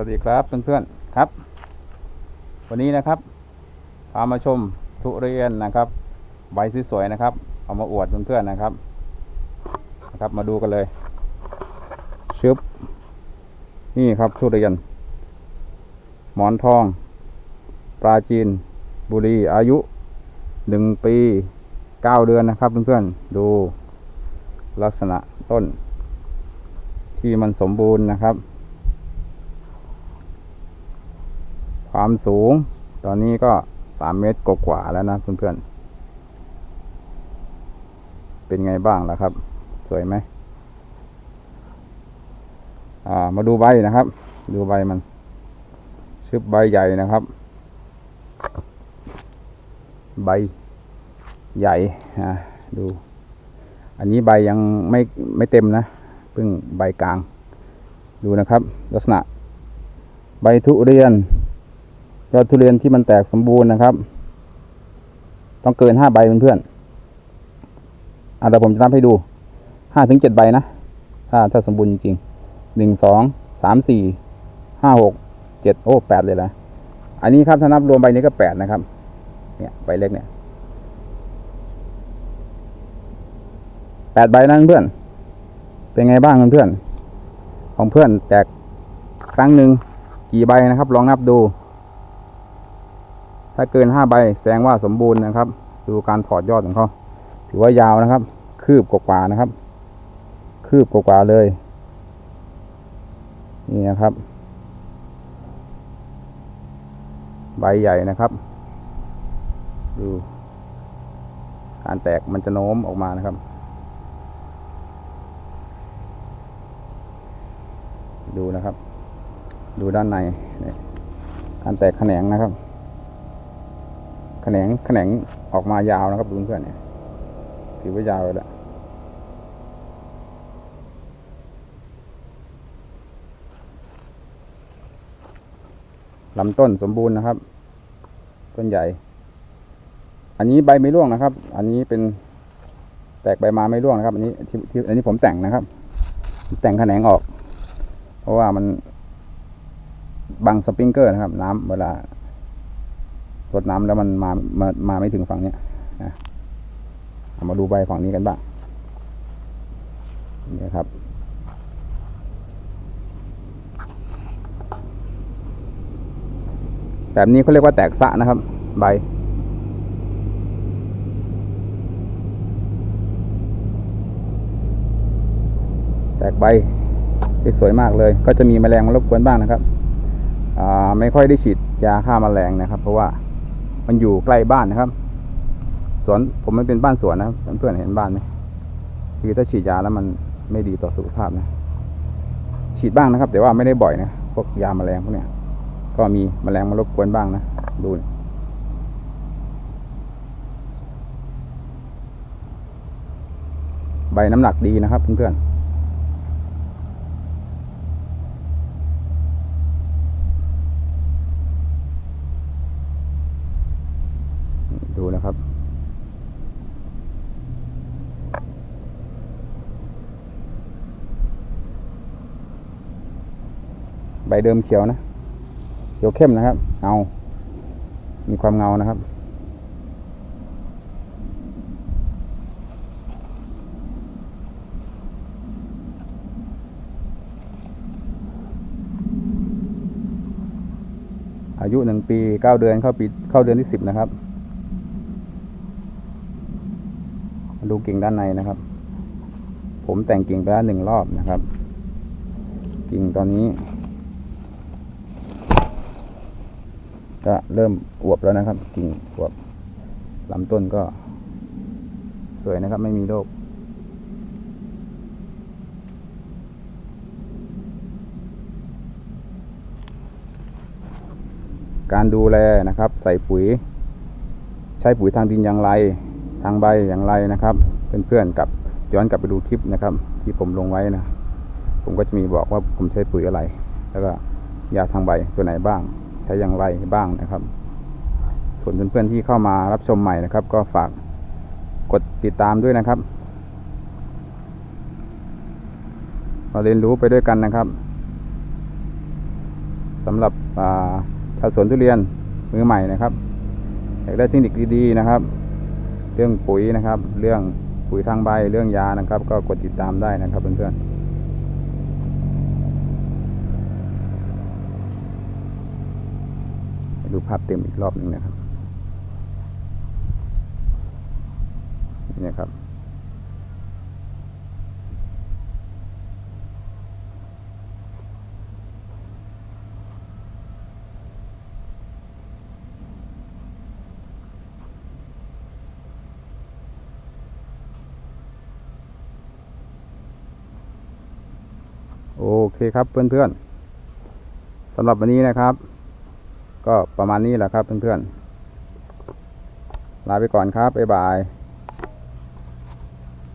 วัสดีครับเพื่อนๆครับ วันนี้นะครับพามาชมทุเรียนนะครับ ใบสวยๆนะครับ เอามาอวดเพื่อนๆนะครับนะครับ มาดูกันเลยชึบนี่ครับทุเรียน หมอนทอง ปลาจีน บุรีอายุหนึ่งปีเก้าเดือนนะครับเพื่อนๆดูลักษณะต้น ที่มันสมบูรณ์นะครับ ความสูง ตอนนี้ก็สามเมตรกว่าแล้วนะเพื่อนๆ เป็นไงบ้างล่ะครับ สวยไหมอ่า มาดูใบนะครับ ดูใบมัน ชึบใบใหญ่นะครับ ใบใหญ่อ่าดู อันนี้ใบยังไม่ไม่เต็มนะ เพิ่งใบกลาง ดูนะครับ ลักษณะใบทุเรียน ยอดทุเรียนที่มันแตกสมบูรณ์นะครับ ต้องเกินห้าใบเพื่อนๆอะเดี๋ยวผมจะนับให้ดูห้าถึงเจ็ดใบนะถ้าถ้าสมบูรณ์จริงๆหนึ่งสองสามสี่ห้าหกเจ็ดโอ้แปดเลยนะอันนี้ครับถ้านับรวมใบนี้ก็แปดนะครับ เนี่ยใบเล็กเนี่ยแปดใบนะเพื่อน เป็นไงบ้างเพื่อนของเพื่อนแตกครั้งหนึ่งกี่ใบนะครับ ลองนับดู ถ้าเกินห้าใบแสดงว่าสมบูรณ์นะครับ ดูการถอดยอดของเขาถือว่ายาวนะครับ คืบกว่านะครับ คืบกว่าเลย นี่นะครับ ใบใหญ่นะครับ ดูการแตกมันจะโน้มออกมานะครับ ดูนะครับ ดูด้านใน การแตกแขนงนะครับ ขนงแขนงออกมายาวนะครับดูเพื่อนๆเนี่ยถือว่ายาวเลยละลำต้นสมบูรณ์นะครับ ต้นใหญ่ อันนี้ใบไม่ร่วงนะครับ อันนี้เป็นแตกใบมาไม่ร่วงนะครับ อันนี้ที่ที่อันนี้ผมแต่งนะครับ แต่งแขนงออก เพราะว่ามันบังสปริงเกอร์นะครับ น้ำเวลา รดน้ำแล้วมันมามามาไม่ถึงฝั่งเนี้ยนะเอามาดูใบฝั่งนี้กันบ้างนี่ครับ แบบนี้เขาเรียกว่าแตกสะนะครับ ใบแตกใบที่สวยมากเลย ก็จะมีแมลงมารบกวนบ้างนะครับอ่าไม่ค่อยได้ฉีดยาฆ่าแมลงนะครับ เพราะว่า มันอยู่ใกล้บ้านนะครับ สวนผมมันเป็นบ้านสวนนะครับเพื่อนๆเห็นบ้านไหมคือถ้าฉีดยาแล้วมันไม่ดีต่อสุขภาพนะ ฉีดบ้างนะครับ แต่ว่าไม่ได้บ่อยนะพวกยาแมลงพวกเนี้ยก็มีแมลงมารบกวนบ้างนะดูนี่ใบน้ำหนักดีนะครับเพื่อนๆดู นะครับ ใบเดิมเขียวนะ เขียวเข้มนะครับ เงา มีความเงานะครับอายุหนึ่งปีเก้าเดือนเข้าปีเข้าเดือนที่สิบนะครับ มาดูกิ่งด้านในนะครับ ผมแต่งกิ่งไปแล้วหนึ่งรอบนะครับ กิ่งตอนนี้ ก็เริ่มอวบแล้วนะครับ กิ่งอวบลำต้นก็สวยนะครับ ไม่มีโรคการดูแลนะครับ ใส่ปุ๋ย ใช้ปุ๋ยทางดินอย่างไร ทางใบอย่างไรนะครับเพื่อนๆกับย้อนกลับไปดูคลิปนะครับ ที่ผมลงไว้นะ ผมก็จะมีบอกว่าผมใช้ปุ๋ยอะไร แล้วก็ยาทางใบตัวไหนบ้าง ใช้อย่างไรบ้างนะครับ ส่วนเพื่อนๆที่เข้ามารับชมใหม่นะครับ ก็ฝากกดติดตามด้วยนะครับมาเรียนรู้ไปด้วยกันนะครับสำหรับชาวสวนทุเรียนมือใหม่นะครับอยากได้เทคนิคดีๆนะครับ เรื่องปุ๋ยนะครับ เรื่องปุ๋ยทางใบเรื่องยานะครับ ก็กดติดตามได้นะครับเพื่อนๆดูภาพเต็มอีกรอบหนึ่งนะครับ นี่นะครับ โอเคครับเพื่อนๆสำหรับวันนี้นะครับ ก็ประมาณนี้แหละครับเพื่อนๆลาไปก่อนครับบ๊ายบาย